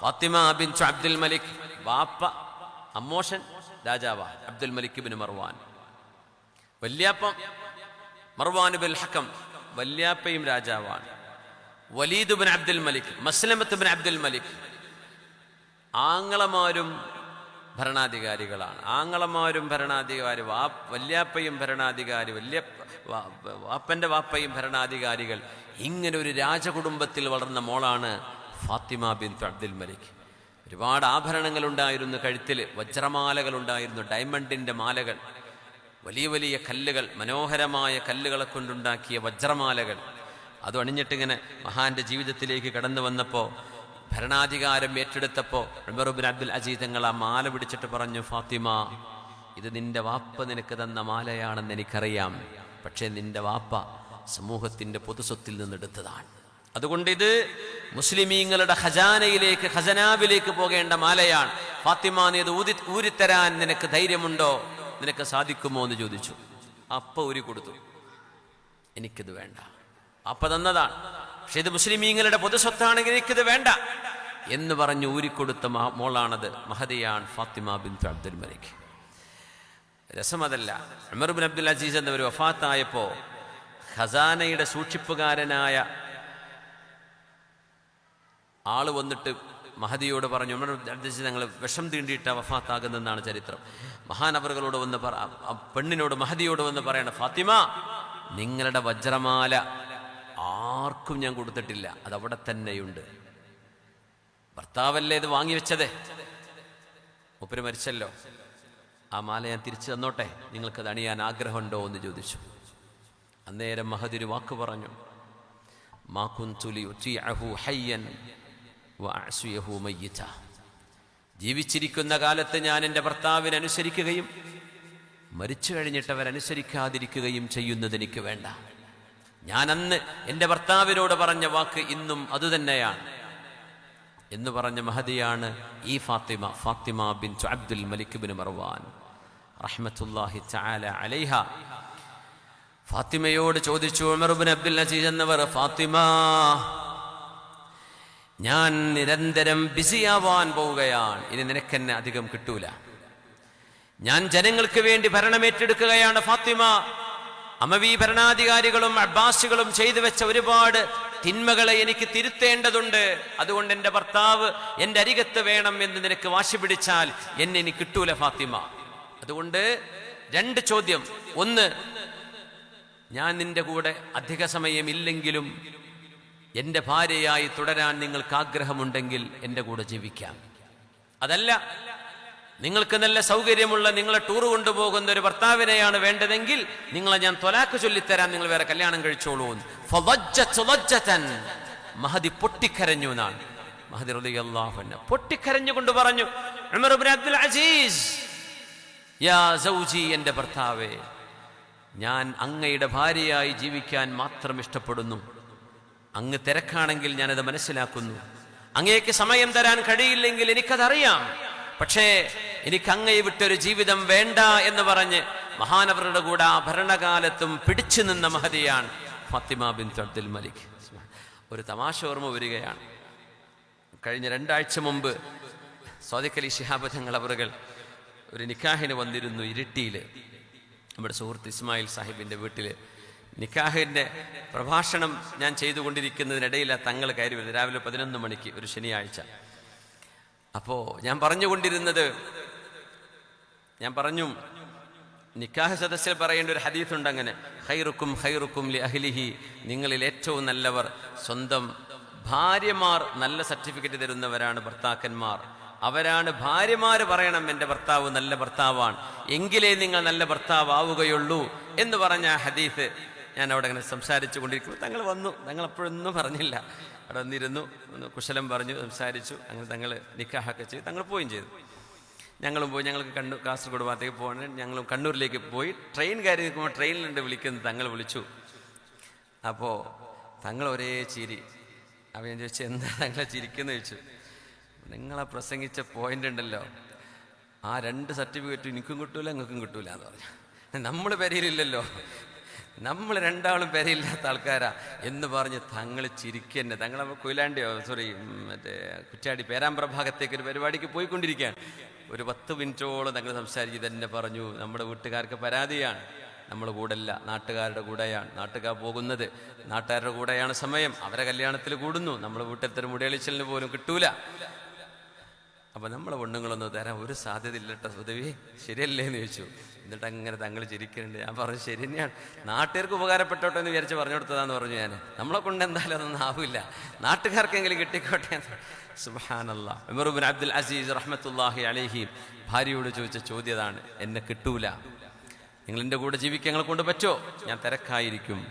Fathima bin Abdul Malik വാപ്പ അമ്മോഷൻ രാജാവ അബ്ദുൽ മലിക് ബിൻ മർവാൻ. വല്യാപ്പം മർവാൻ ബിൻ ഹക്കം വല്യാപ്പയും രാജാവാണ്. Walid bin Abdul Malik Maslamat bin Abdul Malik ആങ്ങളമാരും ഭരണാധികാരികളാണ്. ആങ്ങളമാരും ഭരണാധികാരി വാ വല്യാപ്പയും ഭരണാധികാരി വല്യ വാപ്പന്റെ വാപ്പയും ഭരണാധികാരികൾ ഇങ്ങനെ ഒരു രാജകുടുംബത്തിൽ വളർന്ന മോളാണ് ഫാത്തിമ ബിൻ അബ്ദുൽ മലിക്. ഒരുപാട് ആഭരണങ്ങൾ ഉണ്ടായിരുന്നു കഴുത്തിൽ വജ്രമാലകൾ ഉണ്ടായിരുന്നു ഡയമണ്ടിന്റെ മാലകൾ വലിയ വലിയ കല്ലുകൾ മനോഹരമായ കല്ലുകളെ കൊണ്ടുണ്ടാക്കിയ വജ്രമാലകൾ. അത് അണിഞ്ഞിട്ടിങ്ങനെ മഹാന്റെ ജീവിതത്തിലേക്ക് കടന്നു വന്നപ്പോൾ ഭരണാധികാരം ഏറ്റെടുത്തപ്പോൾ ഉമറുബിൻ അബ്ദുൽ അജീദ് തങ്ങൾ ആ മാല പിടിച്ചിട്ട് പറഞ്ഞു ഫാത്തിമ ഇത് നിന്റെ വാപ്പ നിനക്ക് തന്ന മാലയാണെന്ന് എനിക്കറിയാം. പക്ഷേ നിന്റെ വാപ്പ സമൂഹത്തിന്റെ പൊതുസ്വത്തിൽ നിന്നെടുത്തതാണ്. അതുകൊണ്ട് ഇത് മുസ്ലിമീങ്ങളുടെ ഖജാനയിലേക്ക് ഖജനാവിലേക്ക് പോകേണ്ട മാലയാണ്. ഫാത്തിമ നീ ഇത് ഊതി ഊരിത്തരാൻ നിനക്ക് ധൈര്യമുണ്ടോ? നിനക്ക് സാധിക്കുമോ എന്ന് ചോദിച്ചു. അപ്പ ഊരി കൊടുത്തു. എനിക്കിത് വേണ്ട. അപ്പ തന്നതാണ്. പക്ഷെ ഇത് മുസ്ലിമീങ്ങളുടെ പൊതുസ്വത്താണെങ്കിൽ എനിക്കിത് വേണ്ട. എന്ന് പറഞ്ഞ് ഊരിക്കൊടുത്ത മോളാണത് മഹതിയാണ് ഫാത്തിമ ബിൻ അബ്ദുൽ മലിക്. രസമതല്ല. ഉമർ ബിൻ അബ്ദുൽ അസീസ് എന്നവർ വഫാത്തായപ്പോ ഖസാനയുടെ സൂക്ഷിപ്പുകാരനായ ആൾ വന്നിട്ട് മഹദിയോട് പറഞ്ഞു ഉമർ ഞങ്ങൾ വിഷം തീണ്ടിയിട്ട് വഫാത്താകുന്നെന്നാണ് ചരിത്രം. മഹാനവറുകളോട് വന്ന് പറ പെണ്ണിനോട് മഹദിയോട് വന്ന് പറയണം ഫാത്തിമ നിങ്ങളുടെ വജ്രമാല ആർക്കും ഞാൻ കൊടുത്തിട്ടില്ല അതവിടെ തന്നെയുണ്ട്. ഭർത്താവല്ലേ ഇത് വാങ്ങി വെച്ചത്? മരിച്ചല്ലോ. ആ മാല ഞാൻ തിരിച്ചു തന്നോട്ടെ നിങ്ങൾക്കത് അണിയാൻ ആഗ്രഹമുണ്ടോ എന്ന് ചോദിച്ചു. അന്നേരം മഹദിരു വാക്ക് പറഞ്ഞു മാക്കുൻ തുലി ഹയ്യൻ ജീവിച്ചിരിക്കുന്ന കാലത്ത് ഞാൻ എന്റെ ഭർത്താവിനനുസരിക്കുകയും മരിച്ചു കഴിഞ്ഞിട്ടവരനുസരിക്കാതിരിക്കുകയും ചെയ്യുന്നത് എനിക്ക് വേണ്ട. ഞാൻ അന്ന് എന്റെ ഭർത്താവിനോട് പറഞ്ഞ വാക്ക് ഇന്നും അതുതന്നെയാണ്. എന്ന് പറഞ്ഞ മഹതിയാണ് ഈ Fatima Fatima bin Abdul Malik bin Marwan. റഹ്മത്തുല്ലാഹി തആല അലൈഹ. ഫാത്തിമയോട് ചോദിച്ചു ഉമർ അബ്ദുൽ അസീസ് എന്നവർ ഫാത്തിമ ഞാൻ നിരന്തരം ബിസിയാവാൻ പോവുകയാണ്. ഇനി നിനക്കെന്നെ അധികം കിട്ടൂല. ഞാൻ ജനങ്ങൾക്ക് വേണ്ടി ഭരണമേറ്റെടുക്കുകയാണ് ഫാത്തിമ. അമവി ഭരണാധികാരികളും അബ്ബാസികളും ചെയ്തു വെച്ച ഒരുപാട് തിന്മകളെ എനിക്ക് തിരുത്തേണ്ടതുണ്ട്. അതുകൊണ്ട് എന്റെ ഭർത്താവ് എന്റെ അരികത്ത് വേണം എന്ന് നിനക്ക് വാശി പിടിച്ചാൽ എന്നെ ഇനി കിട്ടൂല ഫാത്തിമ. അതുകൊണ്ട് രണ്ട് ചോദ്യം. ഒന്ന് ഞാൻ നിന്റെ കൂടെ അധിക സമയം ഇല്ലെങ്കിലും എന്റെ ഭാര്യയായി തുടരാൻ നിങ്ങൾക്ക് ആഗ്രഹമുണ്ടെങ്കിൽ എന്റെ കൂടെ ജീവിക്കാം. അതല്ല നിങ്ങൾക്ക് നല്ല സൗകര്യമുള്ള നിങ്ങളെ ടൂർ കൊണ്ടുപോകുന്ന ഒരു ഭർത്താവിനെയാണ് വേണ്ടതെങ്കിൽ നിങ്ങളെ ഞാൻ തൊലാക്ക് ചൊല്ലിത്തരാം നിങ്ങൾ വേറെ കല്യാണം കഴിച്ചോളൂ. മഹദി പൊട്ടിക്കരഞ്ഞു എന്നാണ്. മഹദി അൻഹു പൊട്ടിക്കരഞ്ഞുകൊണ്ട് പറഞ്ഞു ഉമർ ഇബ്നു അബ്ദുൽ അസീസ് യാ സൗജി ഭർത്താവേ ഞാൻ അങ്ങയുടെ ഭാര്യയായി ജീവിക്കാൻ മാത്രം ഇഷ്ടപ്പെടുന്നു. അങ്ങ് തിരക്കാണെങ്കിൽ ഞാനത് മനസ്സിലാക്കുന്നു. അങ്ങേക്ക് സമയം തരാൻ കഴിയില്ലെങ്കിൽ എനിക്കതറിയാം. പക്ഷേ എനിക്ക് അങ്ങയെ വിട്ടൊരു ജീവിതം വേണ്ട എന്ന് പറഞ്ഞ് മഹാനവരുടെ കൂടെ ആ ഭരണകാലത്തും പിടിച്ചു നിന്ന മഹതിയാണ് ഫത്തിമ ബിൻ അബ്ദുൽ മലിക്. ഒരു തമാശ ഓർമ്മ വരികയാണ്. കഴിഞ്ഞ രണ്ടാഴ്ച മുമ്പ് സ്വാദിഖലി ശിഹാബ് അവറുകൾ ഒരു നിക്കാഹിന് വന്നിരുന്നു ഇരിട്ടിയിൽ നമ്മുടെ സുഹൃത്ത് ഇസ്മായിൽ സാഹിബിന്റെ വീട്ടിൽ നിക്കാഹിന്റെ പ്രഭാഷണം ഞാൻ ചെയ്തുകൊണ്ടിരിക്കുന്നതിനിടയിൽ തങ്ങൾ കയറി വരുന്നത് രാവിലെ പതിനൊന്ന് മണിക്ക് ഒരു ശനിയാഴ്ച. അപ്പോൾ ഞാൻ പറഞ്ഞുകൊണ്ടിരുന്നത് ഞാൻ പറഞ്ഞു നിക്കാഹ് സദസ്സിൽ പറയേണ്ട ഒരു ഹദീസുണ്ട് അങ്ങനെ ഹൈറുക്കും ഹൈറുക്കും ലി അഹ്ലിഹി നിങ്ങളിൽ ഏറ്റവും നല്ലവർ സ്വന്തം ഭാര്യമാർ നല്ല സർട്ടിഫിക്കറ്റ് തരുന്നവരാണ് ഭർത്താക്കന്മാർ. അവരാണ് ഭാര്യമാർ പറയണം എന്റെ ഭർത്താവ് നല്ല ഭർത്താവാണ് എങ്കിലേ നിങ്ങൾ നല്ല ഭർത്താവുകയുള്ളൂ എന്ന് പറഞ്ഞ ഹദീസ് ഞാൻ അവിടെ അങ്ങനെ സംസാരിച്ചു കൊണ്ടിരിക്കുമ്പോൾ തങ്ങൾ വന്നു. തങ്ങൾ അപ്പോഴൊന്നും പറഞ്ഞില്ല. അവിടെ വന്നിരുന്നു. ഒന്ന് കുശലം പറഞ്ഞു സംസാരിച്ചു. അങ്ങനെ തങ്ങൾ നിക്കാഹൊക്കെ ചെയ്ത്. തങ്ങൾ പോവുകയും ചെയ്തു. ഞങ്ങളും പോയി ഞങ്ങൾക്ക് കണ്ണൂർ കാസർഗോഡ് ഭാഗത്തേക്ക് പോകണം ഞങ്ങളും കണ്ണൂരിലേക്ക് പോയി. ട്രെയിൻ കയറി നിൽക്കുമ്പോൾ ട്രെയിനിലുണ്ട് വിളിക്കുന്നത് തങ്ങൾ വിളിച്ചു. അപ്പോൾ തങ്ങൾ ഒരേ ചിരി. അപ്പോൾ ഞാൻ ചോദിച്ചു എന്താ തങ്ങളെ ചിരിക്കുന്നു? ചോദിച്ചു. നിങ്ങളെ പ്രസംഗിച്ച പോയിന്റ് ഉണ്ടല്ലോ. ആ രണ്ട് സർട്ടിഫിക്കറ്റും എനിക്കും കിട്ടൂല നിങ്ങൾക്കും കിട്ടൂല എന്ന് പറഞ്ഞു. നമ്മൾ പെരയിലില്ലല്ലോ. നമ്മൾ രണ്ടാളും പേരയില്ലാത്ത ആൾക്കാരാ. എന്ന് പറഞ്ഞ് തങ്ങൾ ചിരിക്കന്നെ തങ്ങൾ കൊയിലാണ്ടിയോ സോറി മറ്റേ കുറ്റാടി പേരാമ്പ്ര ഭാഗത്തേക്ക് ഒരു പരിപാടിക്ക് പോയിക്കൊണ്ടിരിക്കുകയാണ്. ഒരു പത്ത് മിനിറ്റോളം തങ്ങൾ സംസാരിച്ച് തന്നെ പറഞ്ഞു. നമ്മുടെ വീട്ടുകാർക്ക് പരാതിയാണ്. നമ്മൾ കൂടല്ല നാട്ടുകാരുടെ കൂടെയാണ്. നാട്ടുകാർ പോകുന്നത്. നാട്ടുകാരുടെ കൂടെയാണ് സമയം. അവരെ കല്യാണത്തിൽ കൂടുന്നു. നമ്മൾ വീട്ടിലത്തെ ഒരു മുടിയളിച്ചലിന് പോലും കിട്ടൂല. അപ്പൊ നമ്മളെ പെണ്ണുങ്ങളൊന്നും തരാൻ ഒരു സാധ്യത ഇല്ലട്ടോ സുധവി. ശരിയല്ലേ എന്ന് ചോദിച്ചു. എന്നിട്ട് അങ്ങനെ തങ്ങൾ ചിരിക്കുന്നുണ്ട്. ഞാൻ പറഞ്ഞു ശരി തന്നെയാണ് നാട്ടുകാർക്ക് ഉപകാരപ്പെട്ടോട്ടെ എന്ന് വിചാരിച്ച് പറഞ്ഞു കൊടുത്തതാന്ന് പറഞ്ഞു ഞാൻ. നമ്മളെ കൊണ്ട് എന്തായാലും അതൊന്നും ആവില്ല. നാട്ടുകാർക്കെങ്കിലും കിട്ടിക്കോട്ടെ സുബാനല്ല ഉമറുബിൻ അബ്ദുൽ അസീസ് റഹ്മത്തുല്ലാഹി അലഹി ഭാര്യയോട് ചോദിച്ച ചോദ്യതാണ് എന്നെ കിട്ടൂല? നിങ്ങൾ എന്റെ കൂടെ ജീവിക്കാൻ ഞങ്ങളെ കൊണ്ട് പറ്റോ? ഞാൻ തിരക്കായിരിക്കും.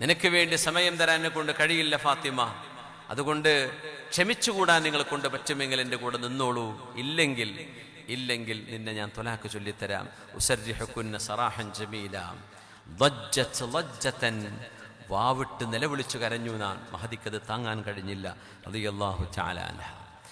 നിനക്ക് വേണ്ടി സമയം തരാൻ എന്നെ കൊണ്ട് കഴിയില്ല ഫാത്തിമ. അതുകൊണ്ട് ക്ഷമിച്ചുകൂടാൻ നിങ്ങളെ കൊണ്ട് പറ്റുമെങ്കിൽ എന്റെ കൂടെ നിന്നോളൂ. ഇല്ലെങ്കിൽ ഇല്ലെങ്കിൽ നിന്നെ ഞാൻ തൊലാക്ക് ചൊല്ലിത്തരാം. ഉസർജിഹുക്കുന്ന സറാഹൻ ജമീല. വാവിട്ട് നിലവിളിച്ചു കരഞ്ഞു നാൻ. മഹദിക്കത് താങ്ങാൻ കഴിഞ്ഞില്ല. റളിയല്ലാഹു തആല അൻഹ.